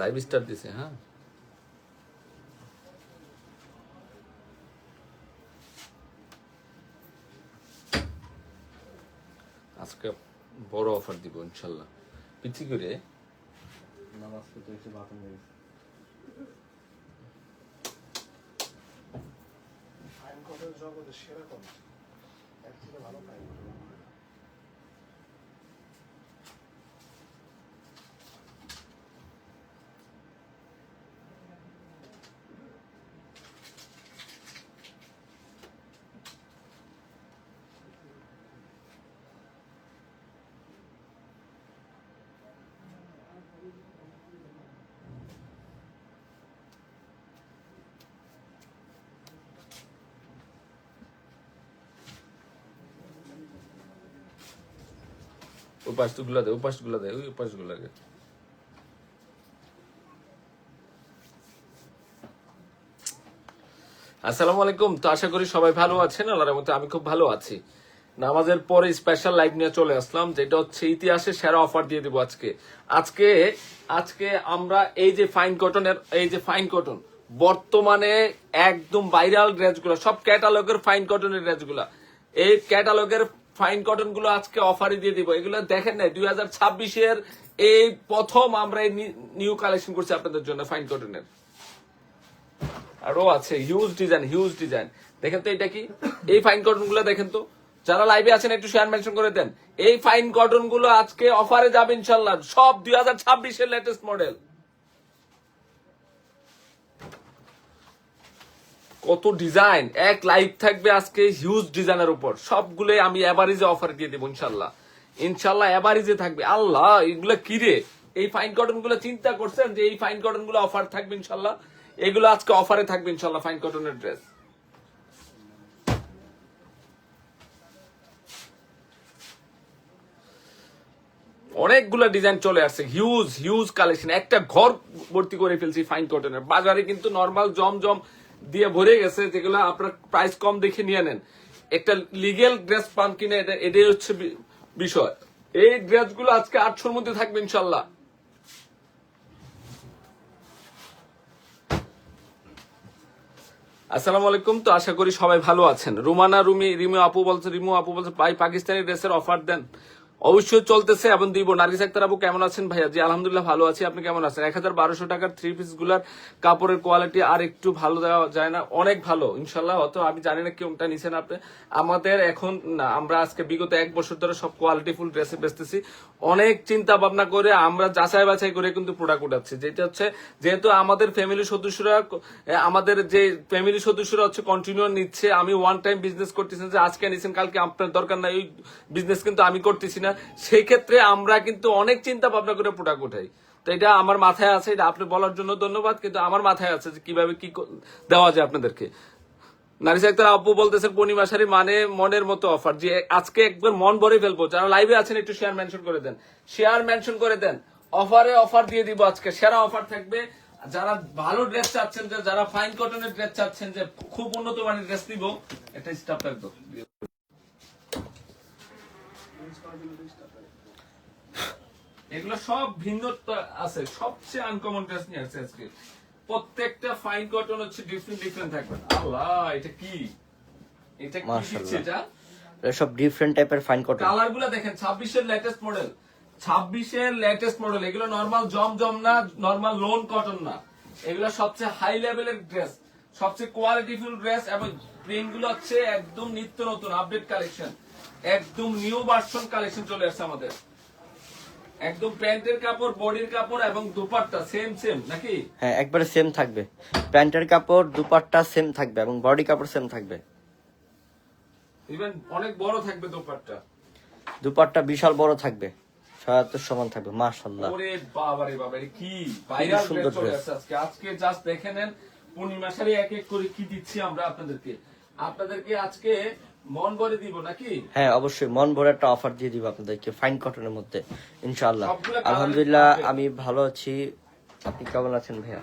Live star দিছে হ্যাঁ। আজকে বড় অফার দিব ইনশাল্লাহ। পিছি করে। নামাজ পড়তে এসে বাথরুম গেছে। ফাইন কোটের জগতে সেরা কম এর ভালো। ফাইন ওই ওই ওই আসসালামু আলাইকুম, তো আশা করি সবাই ভালো আছেন, আল্লাহর মতো আমি খুব ভালো আছি। নামাজের পরে স্পেশাল লাইভ নিয়ে চলে আসলাম, যেটা হচ্ছে ইতিহাসে সেরা অফার দিয়ে দিব আজকে। আজকে আজকে আমরা এই যে ফাইন কটনের এই যে ফাইন কটন বর্তমানে একদম ভাইরাল ড্রেসগুলো সব ক্যাটালগের ফাইন কটনের ড্রেসগুলো এই ক্যাটালগের ফাইন কটনগুলো আজকে অফারে দিয়ে দিব। এগুলো দেখেন না দুই ছাব্বিশের এই প্রথম আমরা নিউ কালেকশন করছি আপনাদের জন্য ফাইন কটনের আরও আছে হিউজ ডিজাইন হিউজ ডিজাইন দেখেন তো এটা কি? এই ফাইন কটনগুলো দেখেন তো। যারা লাইভে আছেন, একটু শেয়ার মেনশন করে দেন। এই ফাইন কটনগুলো আজকে অফারে যাবে ইনশাল্লাহ, সব দুই হাজার ছাব্বিশের লেটেস্ট মডেল কত ডিজাইন এক লাইভ থাকবে আজকে হিউজ ডিজাইনের উপর। সবগুলো আমি এভারেজে অফার দিয়ে দেবো, ইনশাল্লাহ। ইনশাল্লাহ এভারেজে থাকবে। আল্লাহ, এগুলো কি রে? এই ফাইন কটনগুলো চিন্তা করছেন যে এই ফাইন কটনগুলো অফার থাকবে, ইনশাল্লাহ? এগুলো আজকে অফারে থাকবে, ইনশাল্লাহ ফাইন কটনের ড্রেস অনেকগুলো ডিজাইন চলে আসছে হিউজ হিউজ কালেকশন একটা ঘর ভর্তি করে ফেলছি ফাইন কটনের বাজারে কিন্তু নর্মাল জমজম দিয়ে ভরে গেছে, যেগুলো আপনার প্রাইস কম দেখে নিয়ে নেন। একটা লিগেল ড্রেস পান কিনে, এটা, এটাই হচ্ছে বিষয়। এই ড্রেসগুলো আজকে আটশোর মধ্যে থাকবে, ইনশাল্লাহ। আসসালামু আলাইকুম, তো আশা করি সবাই ভালো আছেন। রুমানা, রুমি, রিমু আপু বলছে, রিমু আপু বলছে, ভাই, পাকিস্তানি ড্রেসের অফার দেন। অবশ্যই চলতেছে এবং দিব নার্গিস আক্তার আপু কেমন আছেন ভাইয়া? জি, আলহামদুলিল্লাহ ভালো আছি। আপনি কেমন আছেন? এক হাজার বারোশো টাকার থ্রি পিসগুলার কাপড়ের কোয়ালিটি আর একটু ভালো দেওয়া যায় না। অনেক ভালো ইনশাল্লাহ অত আমি জানি না কোনটা নিছেন আপনি। আমাদের এখন, না, আমরা আজকে বিগত এক বছর ধরে সব কোয়ালিটি ফুল ড্রেসে বেচতেছি। অনেক চিন্তা ভাবনা করে আমরা যাচাই বাছাই করে কিন্তু প্রোডাক্ট উঠাচ্ছি। যেটা হচ্ছে, যেহেতু আমাদের ফ্যামিলি সদস্যরা আমাদের যে ফ্যামিলি সদস্যরা হচ্ছে কন্টিনিউ নিচ্ছে। আমি ওয়ান টাইম বিজনেস করতেছি যে আজকে নিছেন কালকে আপনার দরকার নাই, ওই বিজনেস কিন্তু আমি করতেছি না। সেই ক্ষেত্রে আমরা কিন্তু অনেক চিন্তা ভাবনা করে প্রোডাক্ট উঠাই। তো এটা আমার মাথায় আছে, এটা আপনি বলার জন্য ধন্যবাদ, কিন্তু আমার মাথায় আছে যে কীভাবে কি দেওয়া যায় আপনাদেরকে। নারী সাক্তার আপু বলতেছেন পূর্ণিমা মানে মনের মতো অফার যে আজকে একবার মন ভরে ফেলব। যারা লাইভে আছেন, একটু শেয়ার মেনশন করে দেন। শেয়ার মেনশন করে দেন। অফারে অফার দিয়ে দিব আজকে। সেরা অফার থাকবে। যারা ভালো ড্রেস চাচ্ছেন যারা ফাইন কটনের ড্রেস চাচ্ছেন, যে খুব উন্নত মানের ড্রেস দিব একটা স্টাফ এগুলো সব ভিন্নত্ব আছে সবচেয়ে আনকমন ড্রেস নিয়ে আসছে আজকে। প্রত্যেকটা ফাইন কটন হচ্ছে ডিফারেন্ট ডিফারেন্ট থাকবে আল্লাহ এটা কি? এটা কি। দিচ্ছে এটা? সব ডিফারেন্ট টাইপের ফাইন কটন কালারগুলা দেখেন ছাব্বিশের লেটেস্ট মডেল ছাব্বিশের লেটেস্ট মডেল এগুলো নর্মাল জমজম না নর্মাল লোন কটন না। এগুলো সবচেয়ে হাই লেভেলের ড্রেস সবচেয়ে কোয়ালিটিফুল ড্রেস এবং প্রিন্টগুলো হচ্ছে একদম নিত্য নতুন আপডেট কালেকশন একদম নিউ ভার্সন কালেকশন চলে আসছে আমাদের। একদম প্যান্টের কাপড় বডির কাপড় এবং দুপাট্টা সেম সেম নাকি? হ্যাঁ একবারে সেম থাকবে। প্যান্টের কাপড় দুপাট্টা সেম থাকবে এবং বডি কাপড় সেম থাকবে। ইভেন অনেক বড় থাকবে দুপাট্টা। দুপাট্টা বিশাল বড় থাকবে। সহায়তার সমান থাকবে মাশাল্লাহ ওরে বাবারে বাবা এটা কি ভাইরাল সুন্দর আজকে। আজকে জাস্ট দেখে নেন পূর্ণিমা শাড়ি এক এক করে কি দিচ্ছি আমরা আপনাদেরকে। আপনাদেরকে আজকে মন ভরে দিব নাকি? হ্যাঁ অবশ্যই। মন ভরে একটা অফার দিয়ে দিব আপনাদেরকে ফাইন কটনের মধ্যে ইনশাআল্লাহ। আলহামদুলিল্লাহ আমি ভালো আছি। আপনি কেমন আছেন ভাইয়া?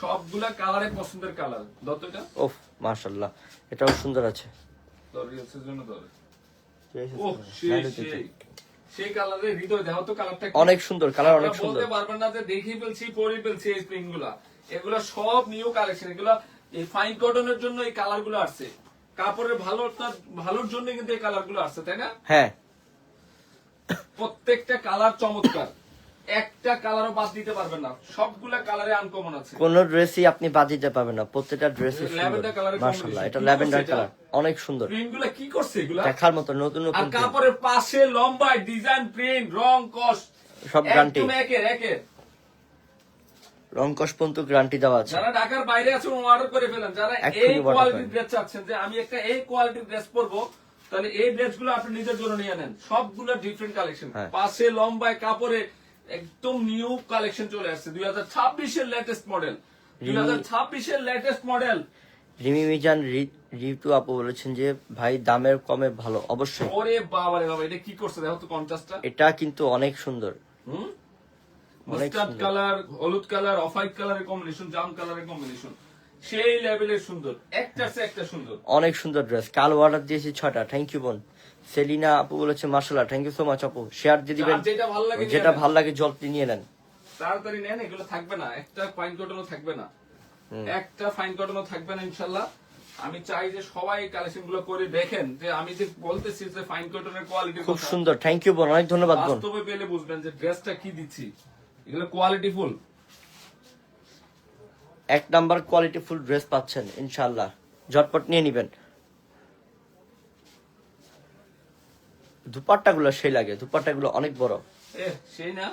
সবগুলা কালারে পছন্দের কালার দত্তটা? ওফ মাশাল্লাহ এটাও সুন্দর আছে। দর রিলসের জন্য দর ওহ সেই সেই। চাই। কালারের হৃদয় দেখো তো কালারটা অনেক সুন্দর কালার অনেক সুন্দর। বলতে পারবেন না যে দেখে ফেলছি পরে ফেলছি এই স্প্রিংগুলা। এগুলা সব নিউ কালেকশন এগুলা এই ফাইন কটনের জন্য এই কালারগুলো আসছে। কাপড়ের ভালো ভালোর জন্য কিন্তু এই কালারগুলো আসছে তাই না? হ্যাঁ। প্রত্যেকটা কালার চমৎকার। একটা কালারও বাদ দিতে পারবেন না। সবগুলা কালারে আনকমন আছে। কোন ড্রেসই আপনি বাদ দিতে পারবেন না। প্রত্যেকটা ড্রেসই সুন্দর। ল্যাভেন্ডার কালারের মাশাআল্লাহ এটা ল্যাভেন্ডার কালার অনেক সুন্দর। প্রিন্টগুলা কি করছে এগুলা? দেখার মতো নতুন নতুন print। কাপড়ের পাশে লম্বা ডিজাইন প্রিন্ট রং কস্ট সব guarantee। একদম একের একের। রং কস পর্যন্ত গ্যারান্টি দেওয়া আছে। যারা ঢাকার বাইরে আছেন অর্ডার করে ফেলেন। যারা এই কোয়ালিটির ড্রেস চাচ্ছেন যে আমি একটা এই কোয়ালিটির ড্রেস পরবো তাহলে এই ড্রেসগুলো আপনি নিজের জন্য নিয়ে নেন। সবগুলো ডিফারেন্ট কালেকশন হ্যাঁ। পাশে লম্বায় কাপড়ে একদম নিউ কালেকশন চলে আসছে। দুই হাজার ছাব্বিশের লেটেস্ট মডেল দুই হাজার ছাব্বিশের লেটেস্ট মডেল রিমি মিজান রি- রিতু আপু বলেছেন যে ভাই দামের কমে ভালো অবশ্যই। ওরে বাবা রে বাবা এটা কি করছে? দেখো তো কন্ট্রাস্টটা এটা কিন্তু অনেক সুন্দর। হুম? মাস্টার্ড কালার হলুদ কালার অফ হোয়াইট কালারের কম্বিনেশন জাম কালারের কম্বিনেশন সেই লেভেলের সুন্দর একটা সে একটা সুন্দর। অনেক সুন্দর ড্রেস কাল অর্ডার দিয়েছি ছটা থ্যাংক ইউ বোন। সেলিনা আপু বলেছে মাসাল্লাহ থ্যাংক ইউ সো মাচ আপু। শেয়ার দিয়ে দিবেন। যেটা ভালো লাগে নিয়ে যেটা ভালো লাগে জলদি নিয়ে নেন। তাড়াতাড়ি নেন এগুলো থাকবে না। একটা ফাইন কটনও থাকবে না। একটা ফাইন কটনও থাকবে না ইনশাল্লাহ আমি চাই যে সবাই কালেকশনগুলো করে দেখেন যে আমি যে বলতেছি যে ফাইন কটনের কোয়ালিটি খুব সুন্দর। থ্যাংক ইউ বোন। অনেক ধন্যবাদ বোন। বাস্তবে পেলে বুঝবেন যে ড্রেসটা কি দিচ্ছি। এগুলো কোয়ালিটি ফুল এক নাম্বার কোয়ালিটি ফুল ড্রেস পাচ্ছেন ইনশাআল্লাহ। ঝটপট নিয়ে নিবেন। দুপাট্টা গুলো সেই লাগে দুপাট্টা গুলো অনেক বড়। সেই না?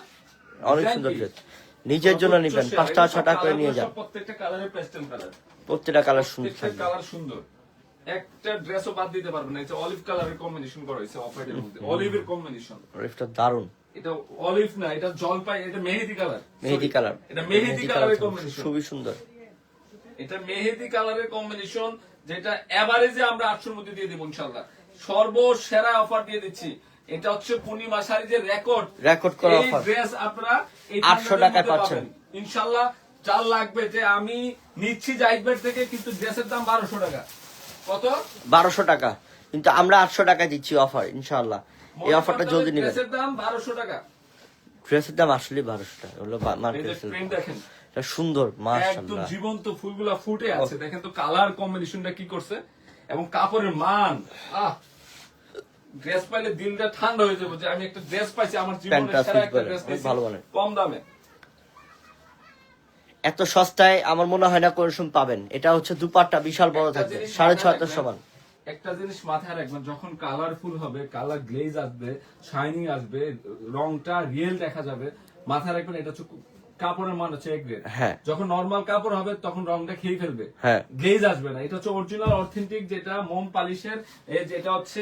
অনেক সুন্দর ড্রেস নিজের জন্য নিবেন পাঁচটা ছটা করে নিয়ে যান। প্রত্যেকটা পেস্টেল কালার প্রত্যেকটা কালার সুন্দর কালার সুন্দর। একটা ড্রেসও বাদ দিতে পারবে না এটা অলিভ কালারের কম্বিনেশন করা হয়েছে অফ হোয়াইটের মধ্যে। অলিভের কম্বিনেশন ড্রেসটা দারুণ এটা অলিভ না এটা জলপাই এটা মেহেদি কালার মেহেদি কালার এটা মেহেদি কালারের কম্বিনেশন খুবই সুন্দর। এটা মেহেদি কালারের কম্বিনেশন যেটা এভারেজে আমরা আটশোর মধ্যে দিয়ে দিব ইনশাল্লাহ সর্বসেরা অফার দিয়ে দিচ্ছি। এটা হচ্ছে পূর্ণিমা শাড়িজের রেকর্ড Record করা এই ড্রেস আপনারা এই 800 টাকায় পাচ্ছেন। ইনশাল্লাহ চাল লাগবে যে আমি নিচ্ছি জাইবের থেকে কিন্তু ড্রেসের দাম বারোশো টাকা। কত? বারোশো টাকা। কিন্তু আমরা আটশো টাকা দিচ্ছি অফার ইনশাআল্লাহ। এই অফারটা জলদি নেবেন। ড্রেসের দাম বারোশো টাকা। ড্রেসের দাম আসলে বারোশো টাকা হলো মার্কেট প্রিন্ট দেখেন। এটা সুন্দর মাশাআল্লাহ। একদম জীবন্ত ফুলগুলা ফুটে আছে। দেখেন তো কালার কম্বিনেশনটা কি করছে। এবং কাপড়ের মান আহ ড্রেস পাইলে দিলটা ঠান্ডা হয়ে যাবে। যে আমি একটা ড্রেস পাইছি আমার জীবনের সেরা একটা ড্রেস পাইছি ভালো মানে। কম দামে। এত সস্তায় আমার মনে হয় না কোনো পাবেন। এটা হচ্ছে দুপাট্টা বিশাল বড় থাকবে সাড়ে ছয় সমান। একটা জিনিস মাথায় রাখবেন যখন কালারফুল হবে কালার গ্লেজ আসবে শাইনিং আসবে রংটা রিয়েল দেখা যাবে মাথায় রাখবেন এটা হচ্ছে কাপড়ের মান হচ্ছে এক গ্রেড হ্যাঁ। যখন নর্মাল কাপড় হবে তখন রংটা খেয়ে ফেলবে। হ্যাঁ। গ্লেজ আসবে না। এটা হচ্ছে অরিজিনাল অথেন্টিক যেটা মোম পালিশের যেটা হচ্ছে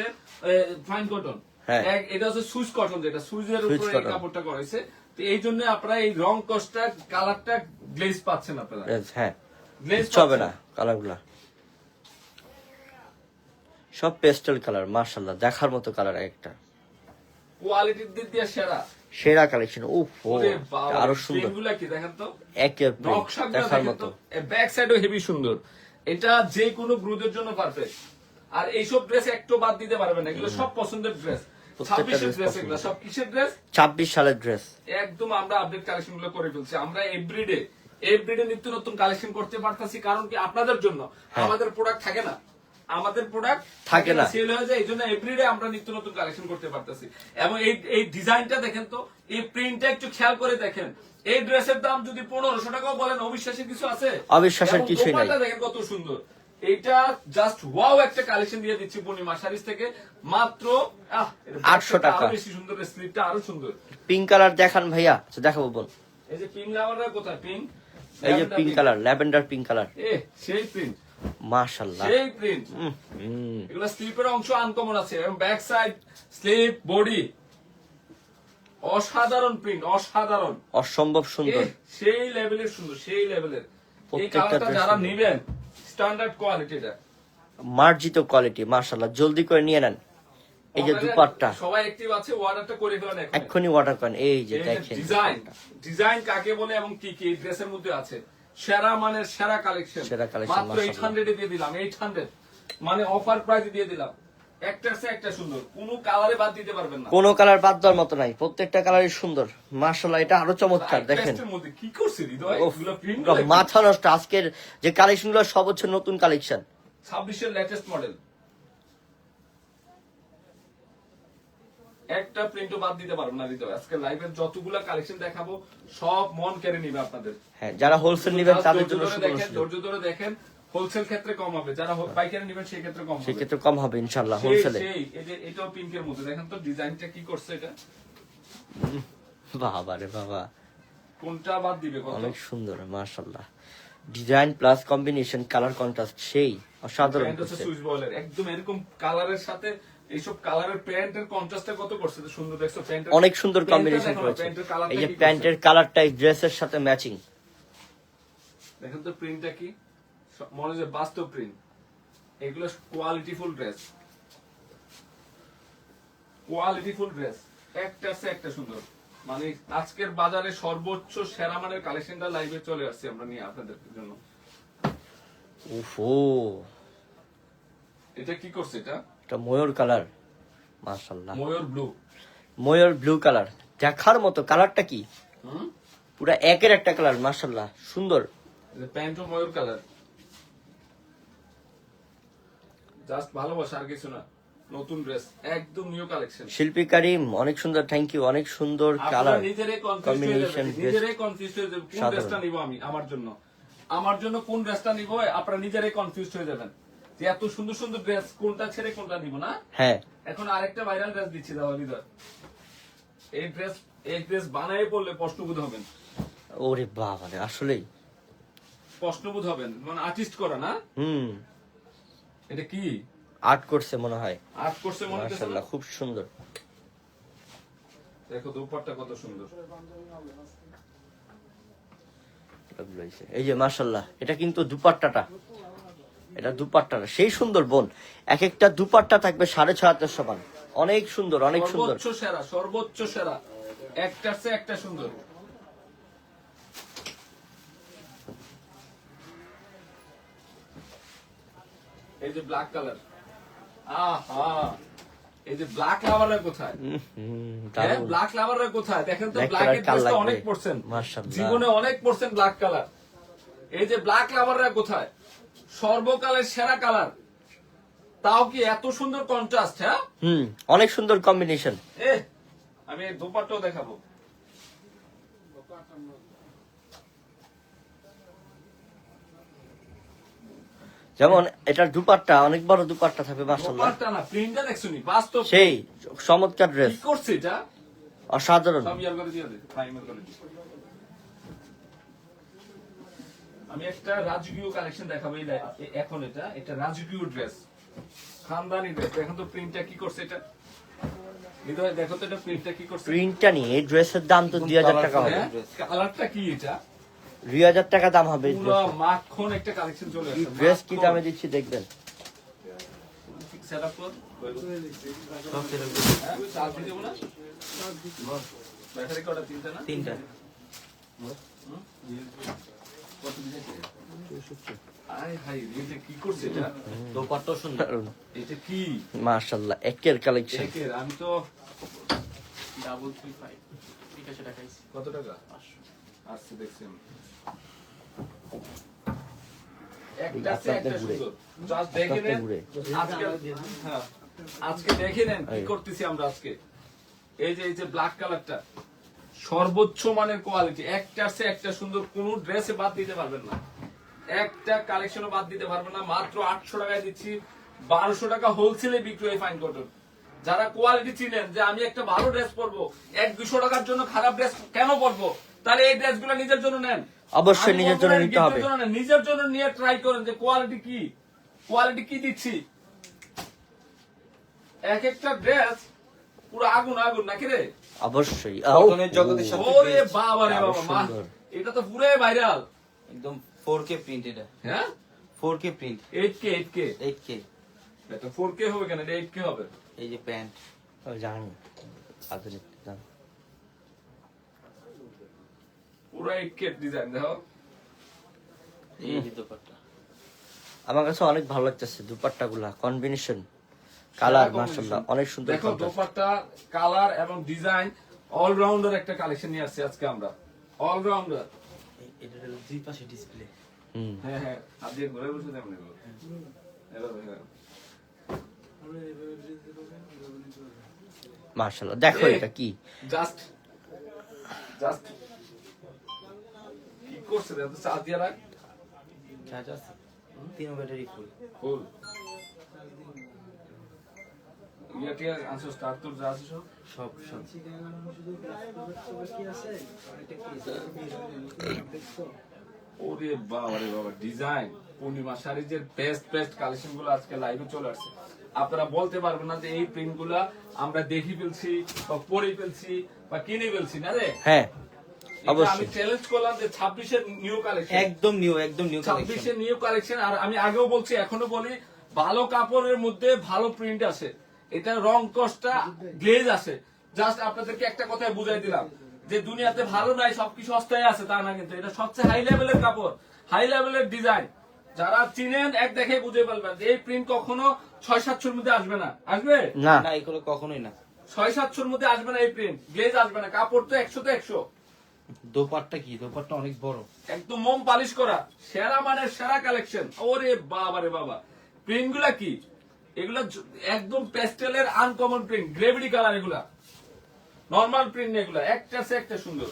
ফাইন কটন হ্যাঁ। এটা হচ্ছে সুইচ কটন যেটা সুইচের সুইচ উপরে কাপড়টা করেছে তো এই জন্য আপনারা এই রং কস্টটা কালারটা গ্লেজ পাচ্ছেন আপনারা। হ্যাঁ। গ্লেজ হবে না কালারগুলা সব পেস্টেল কালার মার্শাল্লাহ দেখার মতো কালার একটা। কোয়ালিটির দিক দিয়ে সেরা। সেরা কালেকশন উফ আরও সুন্দর। কি দেখেন তো? একের দেখার মতো। ব্যাক সাইডও হেভি সুন্দর। এটা যে কোনো গ্রুপের জন্য পারফেক্ট আর এইসব ড্রেস একটু বাদ দিতে পারবেন না। এগুলো সব পছন্দের ড্রেস পছন্দের। ছাব্বিশ সালের ড্রেস একদম আমরা আপডেট কালেকশনগুলো করে ফেলছি। আমরা এভরিডে এভরিডে নিত্য নতুন কালেকশন করতে পারতাছি। কারণ কি? আপনাদের জন্য। আমাদের প্রোডাক্ট থাকে না। আমাদের প্রোডাক্ট। থাকে না। সেল হয়ে যায় এই জন্য এভরিডে আমরা নিত্য নতুন কালেকশন করতে পারতেছি। এবং এই এই ডিজাইনটা দেখেন তো এই প্রিন্টটা একটু খেয়াল করে দেখেন। এই ড্রেসের দাম যদি পনেরোশো টাকাও বলেন অবিশ্বাসের কিছু আছে? অবিশ্বাসের কিছুই নাই। দেখেন কত সুন্দর। এইটা জাস্ট ওয়াও একটা কালেকশন দিয়ে দিচ্ছি পূর্ণিমা শাড়িজ থেকে। মাত্র আহ, এটা 800 টাকা। বেশি সুন্দর স্লিপটা আরও সুন্দর। পিঙ্ক কালার দেখান ভাইয়া আচ্ছা দেখাবো বল। এই যে পিঙ্ক লাভাররা কোথায়? পিঙ্ক এই যে pink colour lavender pink colour এ সেই প্রিন্ট সেই প্রিন্ট এগুলো স্লিপের অংশ আনকমন আছে এবং ব্যাক সাইড স্লিপ বডি অসাধারণ প্রিন্ট অসাধারণ। অসম্ভব সুন্দর। সেই লেভেলের সুন্দর সেই লেভেলের এই কালারটা যারা নেবেন স্ট্যান্ডার্ড কোয়ালিটিটা মার্জিত কোয়ালিটি মাশাল্লাহ জলদি করে নিয়ে নেন। এই যে দুপাট্টা। সবাই অ্যাক্টিভ আছে অর্ডারটা করে ফেলেন এখন এক্ষুনি অর্ডার করেন। এই যে দেখেন। ডিজাইন ডিজাইন কাকে বলে এবং কি কি ড্রেসের মধ্যে আছে। সেরা মানের সেরা কালেকশন সেরা কালেকশন মাত্র এইট এ হান্ড্রেডে দিয়ে দিলাম এইট হান্ড্রেড মানে অফার প্রাইস দিয়ে দিলাম। একটা সুন্দর। কোনো কালারে বাদ দিতে পারবেন না। কোনো কালার বাদ দেওয়ার মতো নাই। প্রত্যেকটা কালারই সুন্দর। এটা আরও চমৎকার দেখেন। pastel মধ্যে কি করছে হৃদয়? এগুলো প্রিন্ট মাথা নষ্ট। আজকের যে কালেকশনগুলো সব হচ্ছে নতুন কালেকশন ছাব্বিশের লেটেস্ট মডেল একটা প্রিন্টও বাদ দিতে পারব না হৃদয় আজকে লাইভের যতগুলা কালেকশন দেখাবো সব মন কেড়ে নিবে আপনাদের। হ্যাঁ যারা হোলসেল নেবেন তাদের জন্য দেখেন ধৈর্য ধরে দেখেন হোলসেল ক্ষেত্রে কম হবে। যারা হো- পাইকারি নেবেন সেই ক্ষেত্রে কম হবে। সেক্ষেত্রে কম হবে ইনশাল্লাহ সেই- হোলসেলে সেই এই যে এটাও পিঙ্কের মধ্যে। দেখেন তো ডিজাইনটা কি করছে এটা? বাবা রে বাবা। কোনটা বাদ দিবে কত অনেক সুন্দর মার্শাল্লাহ design plus combination colour contrast সেই অসাধারণ একদম এরকম কালারের সাথে এইসব কালারের প্যান্টের কন্ট্রাস্টটা কত করছে? তো সুন্দর দেখছ প্যান্টের অনেক সুন্দর কম্বিনেশন করেছে এই যে প্যান্টের কালারটা ড্রেসের সাথে ম্যাচিং দেখেন তো প্রিন্টটা কি? মনে হচ্ছে বাস্তব প্রিন্ট এগুলো কোয়ালিটিফুল ড্রেস কোয়ালিটিফুল ড্রেস একটা সে একটা সুন্দর। মানে আজকের বাজারে সর্বোচ্চ সেরা মানের কালেকশনটা লাইভে চলে আসছে আমরা নিয়ে আপনাদের জন্য। উফো এটা কি করছে এটা? এটা ময়ূর কালার মার্শাল্লাহ ময়ূর ব্লু ময়ূর ব্লু কালার। দেখার মতো কালারটা কি? পুরা একের একটা কালার মার্শাল্লাহ সুন্দর। প্যান্টও ময়ূর কালার। জাস্ট ভালোবাসা আর কিছু না। নতুন ড্রেস একদম নিউ কালেকশন শিল্পী কারিম অনেক সুন্দর থ্যাংক ইউ অনেক সুন্দর কালার নিজেরাই কনফিউজ হয়ে best. নিজেরাই কনফিউজ হয়ে যাবে কোন ড্রেসটা নিব আমি? আমার জন্য। আমার জন্য কোন ড্রেসটা নিব? আপনারা নিজেরাই কনফিউজ হয়ে যাবেন। যে এত সুন্দর সুন্দর ড্রেস কোনটা ছেড়ে কোনটা নিব না? হ্যাঁ। এখন আরেকটা ভাইরাল ড্রেস দিচ্ছি এই ড্রেস এই ড্রেস বানায় পড়লে প্রশ্নবোধ হবেন। ওরে বাবা রে আসলেই। প্রশ্নবোধ হবেন মানে আর্টিস্ট করা না? হুম। এটা কি? আর্ট করছে মনে হয়। আর্ট করছে মনে হচ্ছে খুব সুন্দর। দেখো দুপাট্টা কত সুন্দর। এই যে মার্শাল্লাহ এটা কিন্তু দুপাট্টাটা। এটা দুপাট্টাটা সেই সুন্দর বোন। এক একটা দুপাট্টা থাকবে সাড়ে ছয় হাতের সমান। অনেক সুন্দর অনেক সুন্দর। সেরা সর্বোচ্চ সেরা। একটার চেয়ে একটা সুন্দর। এই যে ব্ল্যাক কালার আহা এই যে ব্ল্যাক লাভাররা কোথায়? হ্যাঁ ব্ল্যাক লাভাররা কোথায়? দেখেন তো ব্ল্যাক এর? অনেক পড়ছেন জীবনে অনেক পড়ছেন ব্ল্যাক কালার এই যে ব্ল্যাক লাভাররা কোথায়? সর্বকালের সেরা কালার। তাও কি এত সুন্দর কন্ট্রাস্ট হ্যাঁ? হুম অনেক সুন্দর কম্বিনেশন এ আমি দেখাবো। যেমন এটার দুপাট্টা অনেক বড় দুপাট্টা থাকবে মার্শাল্লাহ দুপাট্টা না প্রিন্টটা দেখছ নি? বাস্তব। সেই চমৎকার কি করছে এটা? অসাধারণ। সব ইয়ার করে দিয়ে দে প্রাইমার করে আমি একটা রাজকীয় কালেকশন দেখাবো এই এখন এটা এটা রাজকীয় ড্রেস খানদানি ড্রেস এখন তো প্রিন্টটা কি করছে এটা? দেখো তো এটা প্রিন্টটা কি করছে? প্রিন্টটা নিয়ে এই ড্রেসের দাম তো দুই হাজার টাকা হবে। হ্যাঁ? কালারটা কি এটা? দুই হাজার টাকা দাম হবে পুরো মাখন একটা কালেকশন চলে আসছে ড্রেস কি দামে দিচ্ছি দেখবেন। সেট আপ কর। হ্যাঁ? চার্জ দিয়ে না? ব্যাটারি কটা তিনটা না? তিনটা। মার্শাল্লাহ একের কালেকশন আমি তো ডাবল থ্রি ফাইভ কত টাকা? আসছে। আজকে হ্যাঁ, দেখে নেন কি করতেছি আমরা আজকে। এই যে এই যে ব্ল্যাক কালারটা সর্বোচ্চ মানের কোয়ালিটি একটার সে একটা সুন্দর। কোন ড্রেসে বাদ দিতে পারবেন না। একটা কালেকশনও বাদ দিতে পারবেন না। মাত্র আটশো টাকায় দিচ্ছি। বারোশো টাকা হোলসেলে বিক্রি হয় ফাইন কটন যারা কোয়ালিটি চিনেন যে আমি একটা ভালো ড্রেস পরবো এক দুশো টাকার জন্য খারাপ ড্রেস কেন পরবো? তাহলে এই ড্রেস ড্রেসগুলো নিজের জন্য নেন। অবশ্যই নিজের জন্য নিতে হবে। নিজের জন্য নিয়ে ট্রাই করেন যে কোয়ালিটি কি। কোয়ালিটি কি দিচ্ছি? এক একটা ড্রেস পুরো আগুন আগুন নাকি রে? অবশ্যই। কটনের জগতের সাথে ওরে বাবা রে বাবা এটা তো পুরাই ভাইরাল একদম ফোর কে প্রিন্ট এটা। হ্যাঁ? Four K print eight K eight K eight K এটা ফোর কে হবে কেন? এটা এইট কে হবে। এই যে প্যান্ট জানি। আধুনিক দাম পুরো এইট কে ডিজাইন দেখো। এই যে দোপাট্টা। আমার কাছে অনেক ভালো লাগতেছে দুপাট্টা গুলা কম্বিনেশন কালার মাশাআল্লাহ অনেক সুন্দর দেখো দোপাট্টা কালার এবং ডিজাইন অলরাউন্ডার একটা কালেকশন নিয়ে আসছি আজকে আমরা। অলরাউন্ডার এটা হলো দুই পাশে ডিসপ্লে হুম। হ্যাঁ হ্যাঁ হাত ঘুরে বসে তেমন এগুলো এভাবে, এভাবে। মাশাআল্লাহ দেখো এটা কি। জাস্ট জাস্ট কি করছে রে এত চার্জ দিয়ে রাখ। চার্জ আছে তিন ব্যাটারি ফুল ফুল ইয়াটি আনছো স্টার্ট যা আছে সব সব সব ওরে বাবা রে বাবা ডিজাইন পূর্ণিমা শাড়িজের বেস্ট বেস্ট কালেকশনগুলো আজকে লাইভে চলে আসছে। আপনারা বলতে পারবেন না যে এই প্রিন্টগুলা আমরা দেখি ফেলছি বা পরে ফেলছি বা কিনে ফেলছি না রে? হ্যাঁ আমি চ্যালেঞ্জ করলাম যে ছাব্বিশের নিউ কালেকশন একদম নিউ একদম নিউ ছাব্বিশের নিউ কালেকশন আর আমি আগেও বলছি এখনও বলি ভালো কাপড়ের মধ্যে ভালো প্রিন্ট আছে। এটা রং কষ্টটা গ্লেজ আছে। জাস্ট আপনাদেরকে একটা কথাই বুঝাই দিলাম যে দুনিয়াতে ভালো নাই সবকিছু সস্তায় আছে তা না কিন্তু। এটা সবচেয়ে হাই লেভেলের কাপড় হাই লেভেলের ডিজাইন যারা চিনেন এক দেখে বুঝে পারবেন এই প্রিন্ট কখনো ছয় সাতশোর মধ্যে আসবে না। আসবে? না। না এগুলো কখনোই না। ছয় সাতশোর মধ্যে আসবে না এই প্রিন্ট গ্লেজ আসবে না। কাপড় তো একশো তো একশো। দোপাট্টা কি? দোপাট্টা অনেক বড়। একদম মোম পালিশ করা সেরা মানের সেরা কালেকশন ওরে বাবা রে বাবা। প্রিন্টগুলা কি? এগুলা একদম প্যাস্টেলের আনকমন প্রিন্ট গ্রেভিটি কালার এগুলা। নর্মাল প্রিন্ট এগুলা একটা সে একটা সুন্দর।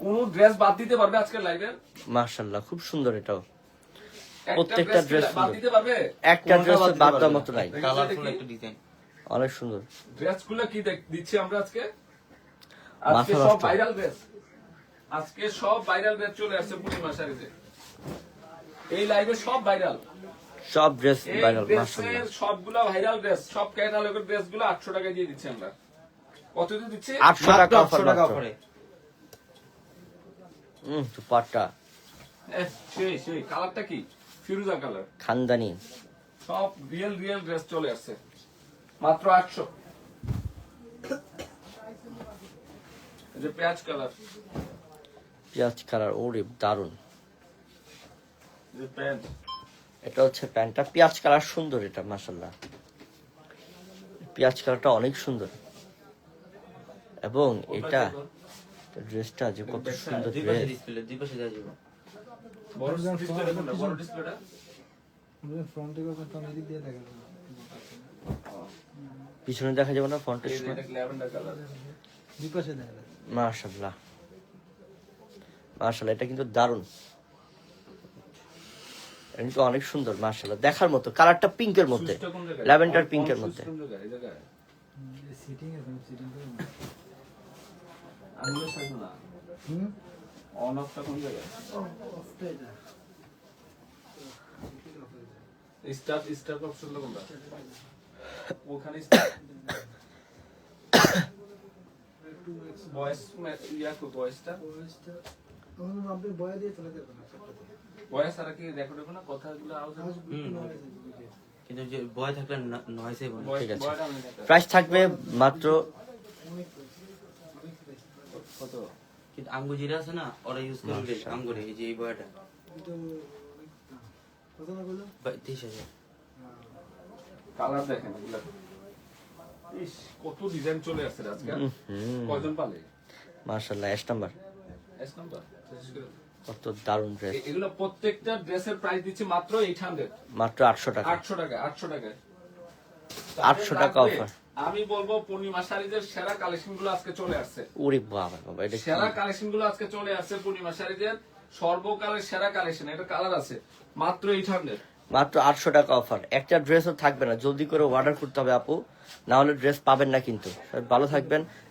কোন ড্রেস বাদ দিতে পারবে আজকের লাইভের মাশাআল্লাহ খুব সুন্দর এটাও। প্রত্যেকটা dress বাদ দিতে পারবে? একটা ড্রেস বাদ দেওয়ার মতো নাই। কালারফুল একটা ডিজাইন অনেক সুন্দর। ড্রেসগুলো কি দেখ- দিচ্ছি আমরা আজকে? আজকে সব ভাইরাল ড্রেস আজকে সব ভাইরাল ড্রেস চলে আসছে পূর্ণিমা শাড়িতে। এই লাইভে সব ভাইরাল সব ড্রেস ভাইরাল মাশাআল্লাহ। সবগুলা ভাইরাল ড্রেস সব ক্যাটালগের ড্রেসগুলো আটশো টাকায় দিয়ে দিচ্ছি আমরা। কত দিয়ে দিচ্ছি? 800 টাকা অফার টাকা অফারে হুম সেই সেই কালারটা কি? ফিরোজা কালার খানদানি। সব রিয়েল রিয়েল ড্রেস চলে আসছে। মাত্র আটশো। এই যে পেঁয়াজ কালার পেঁয়াজ কালার ওরে দারুণ যে প্যান্ট এটা হচ্ছে প্যান্টটা। পেঁয়াজ কালার সুন্দর এটা মাশাল্লাহ পেঁয়াজ কালারটা অনেক সুন্দর। এবং এটা ড্রেসটা যে কত সুন্দর ড্রেস। পিছনে দেখা যাবে না ফ্রন্টের সময়? এটা ল্যাভেন্ডার কালার দুই পাশে দেখা যাবে। মাশাল্লাহ মাশাল্লাহ এটা কিন্তু দারুণ এটা কিন্তু অনেক সুন্দর মাশাল্লাহ দেখার মতো কালারটা পিঙ্কের মধ্যে? ল্যাভেন্ডার পিঙ্কের মধ্যে। না। Voice মে- ইয়া? তখন আপনি বয়া দিয়ে চলে যাবেন voice আর কি record হবে না? কথাগুলো আওয়াজ কিন্তু যে ভয় থাকলে নয়েসে বলে ঠিক আছে। প্রাইস থাকবে মাত্র কত? কিন্তু আঙ্গু জিরা আছে না ওরা ইউজ করলে আঙ্গুরে এই যে এই বয়টা কত না কালার দেখেন এগুলা। ইস, কত ডিজাইন চলে আসছে রে আজকে। কয়জন পালে? এস নাম্বার এস নাম্বার কত দারুণ ড্রেস এগুলো প্রত্যেকটা ড্রেসের প্রাইস দিচ্ছি মাত্র এইট হান্ড্রেড মাত্র আটশো টাকা। আটশো টাকা আটশো টাকায়। 800 টাকা offer। আমি বলব পূর্ণিমা শাড়িদের সেরা কালেকশনগুলো আজকে চলে আসছে। ওরে বাবা বাবা এটা সেরা কালেকশনগুলো আজকে চলে আসছে পূর্ণিমা শাড়িদের। সর্বকালের সেরা কালেকশন এটা কালার আছে। মাত্র এইট হান্ড্রেড মাত্র আটশো টাকা অফার একটা ড্রেসও থাকবে না। জলদি করে অর্ডার করতে হবে আপু। না হলে ড্রেস পাবেন না কিন্তু। ভালো থাকবেন।